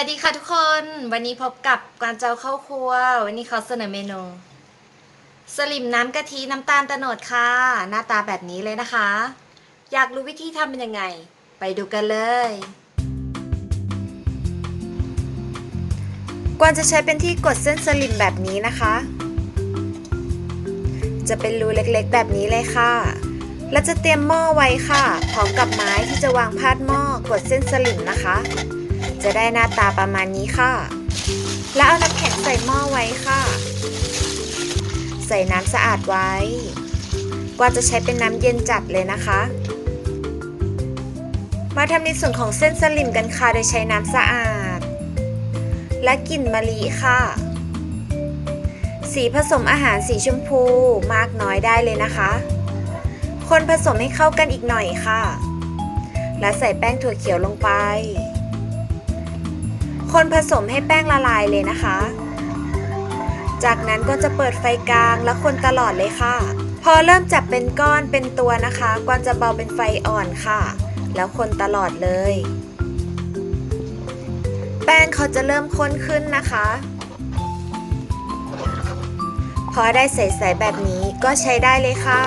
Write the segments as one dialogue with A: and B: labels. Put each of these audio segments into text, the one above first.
A: วัสดีค่ะทุกคน วันนี้พบกับการเจ้าเข้าครัว วันนี้เขาเสนอเมนู สลิมน้ำกะทิน้ำตาลตะโนดค่ะ หน้าตาแบบนี้เลยนะคะ อยากรู้วิธีทำเป็นยังไง ไปดูกันเลยกวนจะใช้เป็นที่กดเส้นสลิมแบบนี้นะคะ จะเป็นรูเล็กๆ แบบนี้เลยค่ะ แล้วจะเตรียมหม้อไว้ค่ะพร้อมกับไม้ที่จะวางพาดหม้อกดเส้นสลิมนะคะ จะได้หน้าตาประมาณนี้ค่ะ แล้วเอาน้ำแข็งใส่หม้อไว้ค่ะ ใส่น้ำสะอาดไว้ กว่าจะใช้เป็นน้ำเย็นจัดเลยนะคะ มาทำในส่วนของเส้นสลิมกันค่ะโดยใช้น้ำสะอาด และกลิ่นมะลิค่ะสีผสมอาหารสีชมพูมากน้อยได้เลยนะคะ คนผสมให้เข้ากันอีกหน่อยค่ะ และใส่แป้งถั่วเขียวลงไป คนผสมให้แป้งละลายเลยนะคะ จากนั้นก็จะเปิดไฟกลางแล้วคนตลอดเลยค่ะ พอเริ่มจับเป็นก้อนเป็นตัวนะคะกวนจะเบาเป็นไฟอ่อนค่ะ แล้วคนตลอดเลย แป้งเขาจะเริ่มข้นขึ้นนะคะ พอได้ใสๆแบบนี้ก็ใช้ได้เลยค่ะ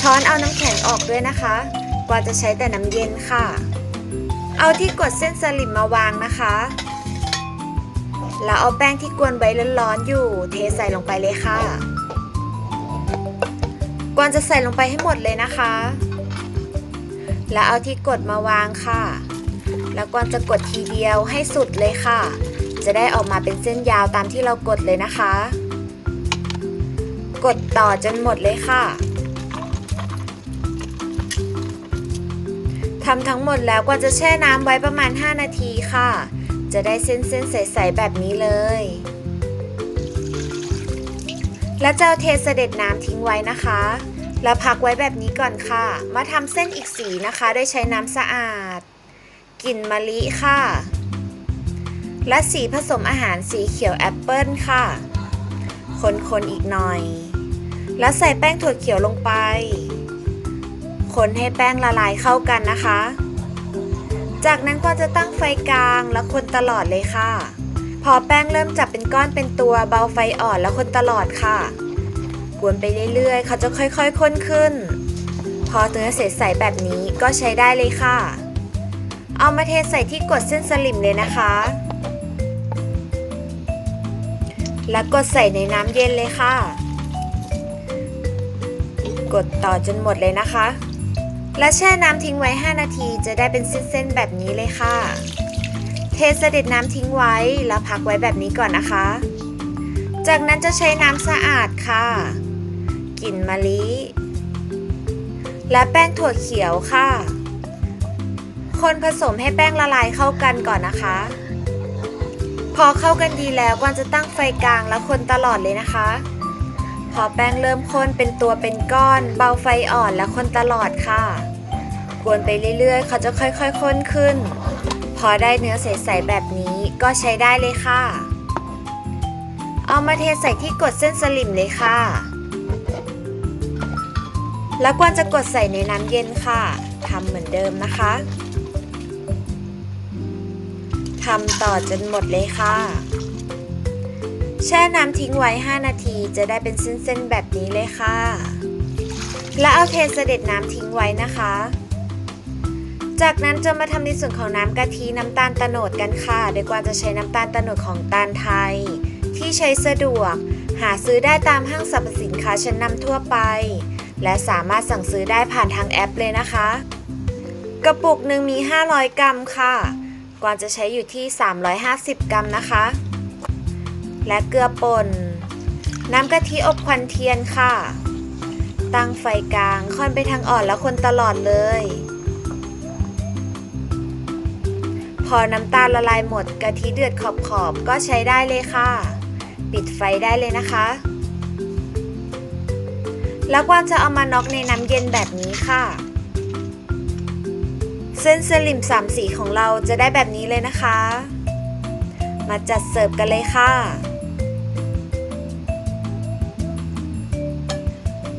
A: ช้อนเอาน้ำแข็งออกด้วยนะคะกว่าจะใช้แต่น้ำเย็นค่ะ เอาที่กดเส้นสลิมมาวางนะคะ แล้วเอาแป้งที่กวนไว้ร้อนๆอยู่ เทใส่ลงไปเลยค่ะ กวนจะใส่ลงไปให้หมดเลยนะคะ แล้วเอาที่กดมาวางค่ะ แล้วกวนจะกดทีเดียวให้สุดเลยค่ะ จะได้ออกมาเป็นเส้นยาวตามที่เรากดเลยนะคะ กดต่อจนหมดเลยค่ะ ทำทั้งหมดแล้วก็จะแช่น้ำไว้ประมาณ 5 นาทีค่ะ จะได้เส้นๆใสๆแบบนี้เลย แล้วจะเอาเทเสด็จน้ำทิ้งไว้นะคะ แล้วพักไว้แบบนี้ก่อนค่ะ มาทำเส้นอีกสีนะคะโดยใช้น้ำสะอาดกลิ่นมะลิค่ะ และสีผสมอาหารสีเขียวแอปเปิลค่ะ คนๆอีกหน่อย แล้วใส่แป้งถั่วเขียวลงไป คนให้แป้งละลายเข้ากันนะคะ จากนั้นก็จะตั้งไฟกลางแล้วคนตลอดเลยค่ะ พอแป้งเริ่มจับเป็นก้อนเป็นตัวเบาไฟอ่อนแล้วคนตลอดค่ะ กวนไปเรื่อยๆ เขาจะค่อยๆข้นขึ้น พอเนื้อใสแบบนี้ก็ใช้ได้เลยค่ะ เอามาเทใส่ที่กดเส้นสลิมเลยนะคะ แล้วกดใส่ในน้ำเย็นเลยค่ะกดต่อจนหมดเลยนะคะ และแช่น้ำทิ้งไว้ 5 นาทีจะได้เป็นเส้นๆแบบนี้เลยค่ะ เทเสด็จน้ำทิ้งไว้แล้วพักไว้แบบนี้ก่อนนะคะ จากนั้นจะใช้น้ำสะอาดค่ะกลิ่นมะลิ และแป้งถั่วเขียวค่ะ คนผสมให้แป้งละลายเข้ากันก่อนนะคะ พอเข้ากันดีแล้วกวนจะตั้งไฟกลางแล้วคนตลอดเลยนะคะ พอแป้งเริ่มข้นเป็นตัวเป็นก้อน เบาไฟอ่อนและคนตลอดค่ะ กวนไปเรื่อยๆ เขาจะค่อยๆข้นขึ้น พอได้เนื้อใสๆแบบนี้ก็ใช้ได้เลยค่ะ เอามาเทใส่ที่กดเส้นสลิมเลยค่ะ แล้วกวนจะกดใส่ในน้ำเย็นค่ะทำเหมือนเดิมนะคะทำต่อจนหมดเลยค่ะ แช่น้ำทิ้งไว้ 5 นาทีจะได้เป็นเส้นๆแบบนี้เลยค่ะ แล้วเอาเทเสด็จน้ำทิ้งไว้นะคะ จากนั้นจะมาทำในส่วนของน้ำกะทิน้ำตาลตะโนดกันค่ะ โดยกว่าจะใช้น้ำตาลตะโนดของตาลไทย ที่ใช้สะดวก หาซื้อได้ตามห้างสรรพสินค้าชั้นนำทั่วไป และสามารถสั่งซื้อได้ผ่านทางแอปเลยนะคะ กระปุกหนึ่งมี 500 กรัมค่ะ กวางจะใช้อยู่ที่ 350 กรัมนะคะ และเกลือป่น น้ำกะทิอบควันเทียนค่ะ ตั้งไฟกลางค่อนไปทางอ่อนแล้วคนตลอดเลย พอน้ำตาลละลายหมดกะทิเดือดขอบๆก็ใช้ได้เลยค่ะ ปิดไฟได้เลยนะคะ แล้วกวางจะเอามาน็อกในน้ำเย็นแบบนี้ค่ะ เส้นสลิมสามสีของเราจะได้แบบนี้เลยนะคะมาจัดเสิร์ฟกันเลยค่ะ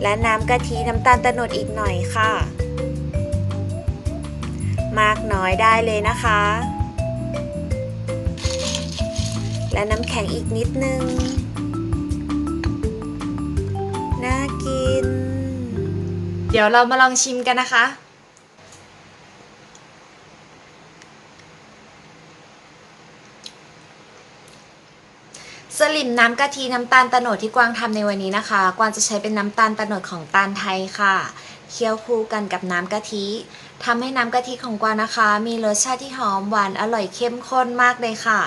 A: และน้ำกะทิน้ำตาลตะโนดอีกหน่อยค่ะ มากน้อยได้เลยนะคะ และน้ำแข็งอีกนิดนึง น่ากิน เดี๋ยวเรามาลองชิมกันนะคะ สลิมน้ำกะทิน้ำตาลตะโนดที่กวางทำในวันนี้นะคะ กวางจะใช้เป็นน้ำตาลตะโนดของตาลไทยค่ะ เคี่ยวคู่กันกับน้ำกะทิทำให้น้ำกะทิของกวางนะคะ มีรสชาติที่หอมหวานอร่อยเข้มข้นมากเลยค่ะ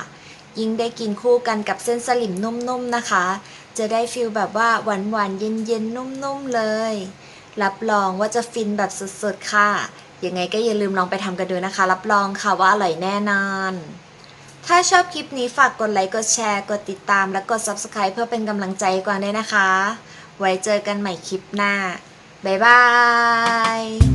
A: ยิ่งได้กินคู่กันกับเส้นสลิมนุ่มๆนะคะ จะได้ฟิลแบบว่าหวานๆเย็นๆนุ่มๆเลย รับรองว่าจะฟินแบบสุดๆค่ะยังไงก็อย่าลืมลองไปทำกันดูนะคะ รับรองค่ะว่าอร่อยแน่นอน ถ้าชอบคลิปนี้ฝากกดไลค์ กดแชร์ กดติดตาม และกด Subscribe เพื่อเป็นกำลังใจให้กวางด้วยนะคะ ไว้เจอกันใหม่คลิปหน้า บ๊ายบาย